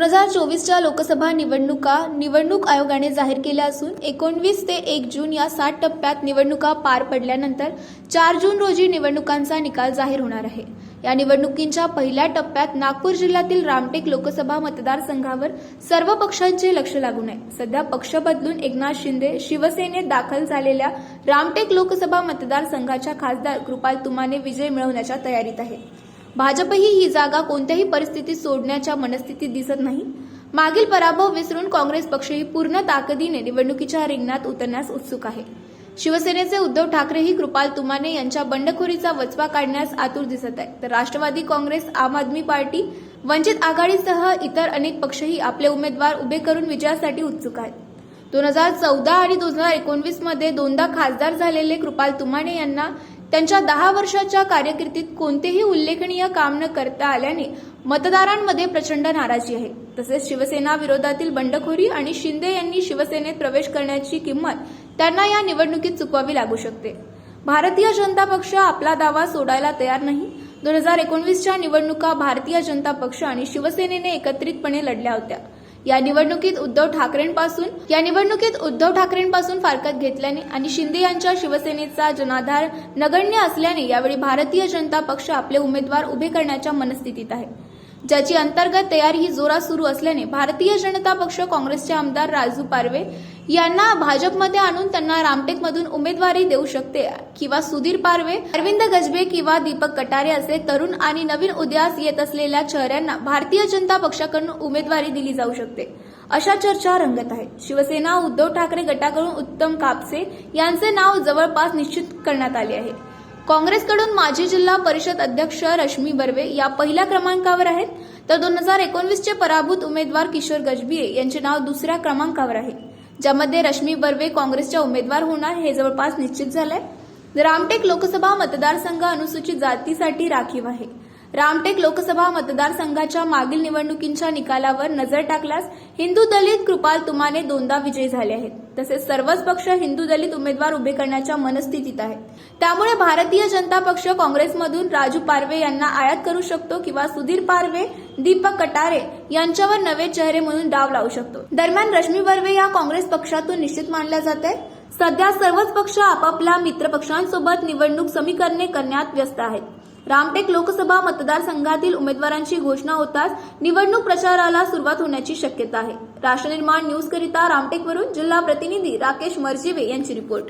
दोन हजार चोवीसच्या लोकसभा निवडणुका निवडणूक आयोगाने जाहीर केल्या असून एकोणवीस ते एक जून या सात टप्प्यात निवडणुका पार पडल्यानंतर चार जून रोजी निवडणुकांचा निकाल जाहीर होणार आहे. या निवडणुकींच्या पहिल्या टप्प्यात नागपूर जिल्ह्यातील रामटेक लोकसभा मतदारसंघावर सर्व पक्षांचे लक्ष लागून आहे सध्या पक्ष बदलून एकनाथ शिंदे शिवसेनेत दाखल झालेल्या रामटेक लोकसभा मतदारसंघाच्या खासदार कृपाल तुमाने विजय मिळवण्याच्या तयारीत आहे. भाजपही ही जागा कोणत्याही परिस्थितीत सोडण्याच्या मनस्थितीत दिसत नाही. मागील पराभव विसरून काँग्रेस पक्षही पूर्ण ताकदीने निवडणुकीच्या रिंगणात उतरण्यास उत्सुक आहे. शिवसेनेचे उद्धव ठाकरेही कृपाल तुमाने यांच्या बंडखोरीचा वचवा काढण्यास आतुर दिसत आहे तर राष्ट्रवादी काँग्रेस आम आदमी पार्टी वंचित आघाडीसह इतर अनेक पक्षही आपले उमेदवार उभे करून विजयासाठी उत्सुक आहेत. दोन हजार चौदा आणि दोन हजार एकोणवीसमध्ये दोनदा खासदार झालेले कृपाल तुमाने यांना त्यांच्या दहा वर्षाच्या कार्यकिर्तीत कोणतेही उल्लेखनीय काम न करता आल्याने मतदारांमध्ये प्रचंड नाराजी आहे. तसेच शिवसेना विरोधातील बंडखोरी आणि शिंदे यांनी शिवसेनेत प्रवेश करण्याची किंमत त्यांना या निवडणुकीत चुकवावी लागू शकते. भारतीय जनता पक्ष आपला दावा सोडायला तयार नाही. दोन हजार एकोणवीसच्या निवडणुका भारतीय जनता पक्ष आणि शिवसेनेने एकत्रितपणे लढल्या होत्या. या निवडणुकीत उद्धव ठाकरेंपासून या निवडणुकीत उद्धव ठाकरेंपासून फारकत घेतल्याने आणि शिंदे यांच्या शिवसेनेचा जनाधार नगण्य असल्याने यावेळी भारतीय जनता पक्ष आपले उमेदवार उभे करण्याच्या मनस्थितीत आहे. ज्याची अंतर्गत तयारी ही जोरात सुरू असल्याने भारतीय जनता पक्ष काँग्रेसचे आमदार राजू पारवे यांना भाजपमध्ये आणून त्यांना रामटेकमधून उमेदवारी देऊ शकते किंवा सुधीर पारवे अरविंद गजबे किंवा दीपक कटारे असे तरुण आणि नवीन उदयास येत असलेल्या चेहऱ्यांना भारतीय जनता पक्षाकडून उमेदवारी दिली जाऊ शकते. अशा चर्चा रंगत आहेत. शिवसेना उद्धव ठाकरे गटाकडून उत्तम कापसे यांचे नाव जवळपास निश्चित करण्यात आले आहे. काँग्रेसकडून माजी जिल्हा परिषद अध्यक्ष रश्मी बर्वे या पहिल्या क्रमांकावर आहेत. तर दोन हजार एकोणवीसचे पराभूत उमेदवार किशोर गजबिये यांचे नाव दुसऱ्या क्रमांकावर आहे. ज्यामध्ये रश्मी बर्वे काँग्रेसच्या उमेदवार होणार हे जवळपास निश्चित झालंय. रामटेक लोकसभा मतदारसंघ अनुसूचित जातीसाठी राखीव आहे. रामटेक लोकसभा मतदारसंघाच्या मागील निवडणुकींच्या निकालावर नजर टाकल्यास हिंदू दलित कृपाल तुमाने दोनदा विजयी झाले आहेत. तसेच सर्वच पक्ष हिंदू दलित उमेदवार उभे करण्याच्या मनस्थितीत आहेत. त्यामुळे भारतीय जनता पक्ष काँग्रेसमधून राजू पारवे यांना आयात करू शकतो किंवा सुधीर पारवे दीपक कटारे यांच्यावर नवे चेहरे म्हणून डाव लावू शकतो. दरम्यान रश्मी बर्वे या काँग्रेस पक्षातून निश्चित मानल्या जात आहे सध्या सर्वच पक्ष आपापल्या मित्रपक्षांसोबत निवडणूक समीकरणे करण्यात व्यस्त आहेत. रामटेक लोकसभा मतदारसंघातील उमेदवारांची घोषणा होताच निवडणूक प्रचाराला सुरुवात होण्याची शक्यता आहे. राष्ट्रनिर्माण न्यूजकरिता रामटेकवरून जिल्हा प्रतिनिधी राकेश मर्जिवे यांची रिपोर्ट.